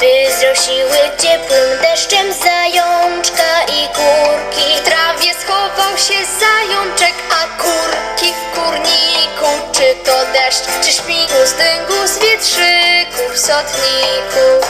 Gdy zrosiły ciepłym deszczem zajączka i kurki. W trawie schował się zajączek, a kurki w kurniku. Czy to deszcz, czy śmigus, dyngus, wietrzyków, sotniku.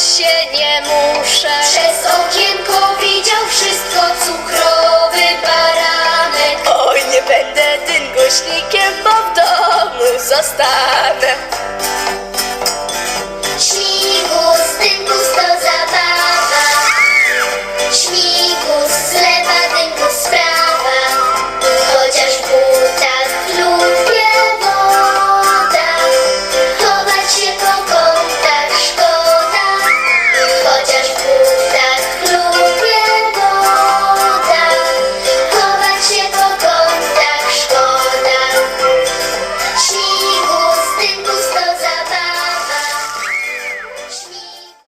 się nie muszę. Przez okienko widział wszystko cukrowy baranek. Oj, nie będę tym głośnikiem, bo w domu zostanę.